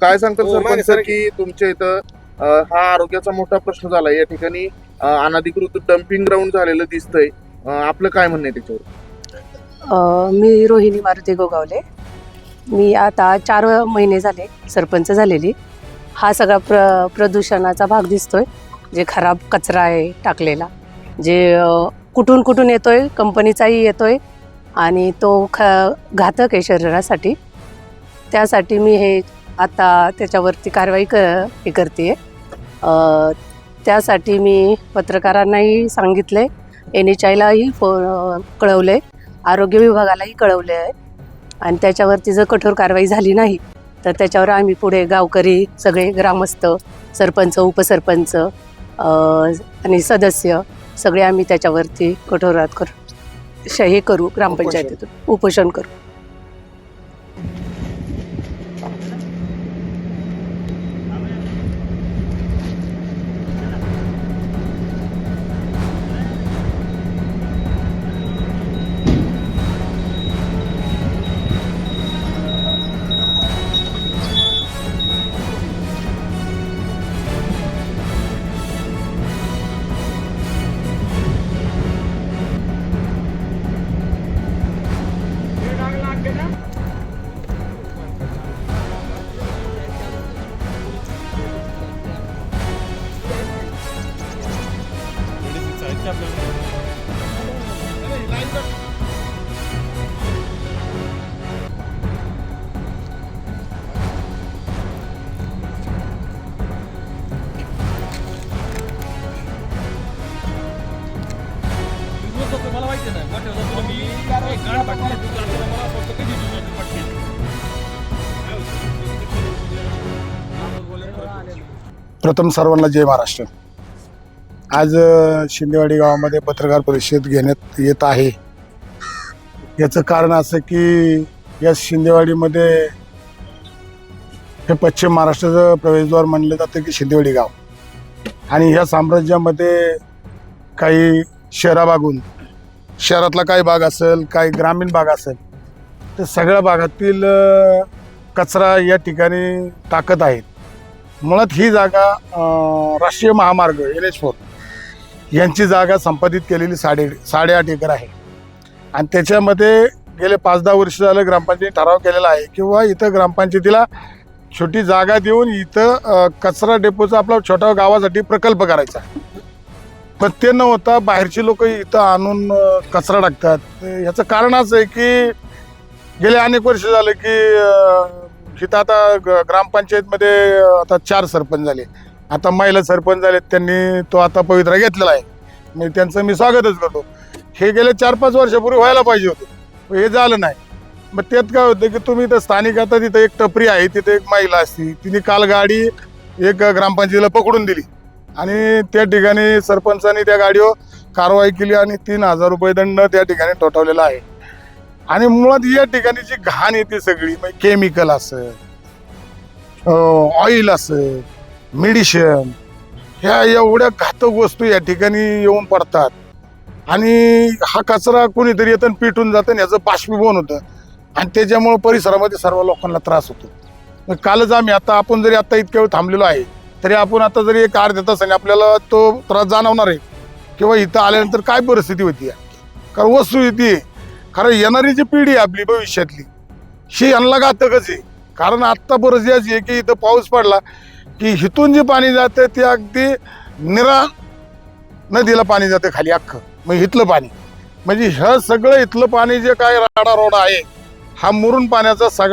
काय सांगतात हो, सरपंच सर. की तुमच्या इथं हा आरोग्याचा मोठा प्रश्न झाला. या ठिकाणी अनधिकृत डम्पिंग ग्राउंड झालेलं दिसतंय. आपलं काय म्हणणं आहे त्याच्यावर? मी रोहिणी मारुती गोगावले. मी आता चार महिने झाले सरपंच झालेली. हा सगळा प्र प्रदूषणाचा भाग दिसतोय. जे खराब कचरा आहे टाकलेला. जे कुठून कुठून येतोय कंपनीचाही येतोय आणि तो ख घातक आहे शरीरासाठी. त्यासाठी मी हे आता त्याच्यावरती कारवाई क हे करते. त्यासाठी मी पत्रकारांनाही सांगितले एन एच आयलाही फो कळवले आरोग्य विभागालाही कळवले आहे. आणि त्याच्यावरती जर कठोर कारवाई झाली नाही तर त्याच्यावर आम्ही पुढे गावकरी सगळे ग्रामस्थ सरपंच उपसरपंच आणि सदस्य सगळे आम्ही त्याच्यावरती कठोरात करू हे करू ग्रामपंचायतीतून उपोषण करू. मला माहिती नाही वाटेल मी एक तू मला फक्त कधी प्रथम सर्वांना जय महाराष्ट्र. आज शिंदेवाडी गावामध्ये पत्रकार परिषद घेण्यात येत आहे. याचं कारण असं की या शिंदेवाडीमध्ये हे पश्चिम महाराष्ट्राचं प्रवेशद्वार मानलं जातं की शिंदेवाडी गाव. आणि ह्या साम्राज्यामध्ये काही शहराभागून शहरातला काही भाग असेल काही ग्रामीण भाग असेल तर सगळ्या भागातील कचरा या ठिकाणी टाकत आहेत. मुळात ही जागा राष्ट्रीय महामार्ग एन एच फोर. यांची जागा संपादित केलेली साडे साडेआठ एकर आहे. आणि त्याच्यामध्ये गेले पाच दहा वर्ष झालं ग्रामपंचायत ठराव केलेला आहे किंवा इथं ग्रामपंचायतीला छोटी जागा देऊन इथं कचरा डेपोचा आपला छोट्या गावासाठी प्रकल्प करायचा पण ते न होता बाहेरची लोक इथं आणून कचरा टाकतात. याचं कारण असं आहे की गेले अनेक वर्ष झाले की इथं आता ग- ग्रामपंचायतमध्ये आता चार सरपंच झाले. आता महिला सरपंच झाले त्यांनी तो आता पवित्रा घेतलेला आहे. म्हणजे त्यांचं मी स्वागतच करतो. हे गेले चार पाच वर्षापूर्वी व्हायला पाहिजे होतं. हे झालं नाही. मग त्यात काय होतं की तुम्ही तर स्थानिक आता तिथं एक टपरी आहे तिथे एक महिला असती. तिने काल गाडी एक ग्रामपंचायतीला पकडून दिली. आणि त्या ठिकाणी सरपंचांनी त्या गाडीवर कारवाई केली आणि तीन हजार रुपये दंड त्या ठिकाणी ठोठावलेला आहे. आणि मुळात या ठिकाणी जी घाण येते सगळी म्हणजे केमिकल असं ऑइल असं मेडिशन ह्या एवढ्या घातक वस्तू या ठिकाणी येऊन पडतात. आणि हा कचरा कोणीतरी येतं आणि जातं आणि याचं बाष्पीभवन होतं. आणि त्याच्यामुळं परिसरामध्ये सर्व लोकांना त्रास होतो. मग कालच आम्ही आता आपण जरी आता इतक्या वेळ थांबलेलो आहे तरी आपण आता जरी एक अर्ध्या तासाने आपल्याला तो त्रास जाणवणार आहे किंवा इथं आल्यानंतर काय परिस्थिती होती? कारण वस्तू येते कारण येणारी जी पिढी आहे आपली भविष्यातली ही यांना घातकच आहे. कारण आत्ता परिस्थिती अशी आहे की इथं पाऊस पडला की हिथून जे पाणी जाते ते अगदी निरा नदीला पाणी जाते खाली अख्खं. मग इथलं पाणी. म्हणजे ह्या सगळं इथलं पाणी जे काय राडा रोडा आहे हा मुरून पाण्याचा सगळा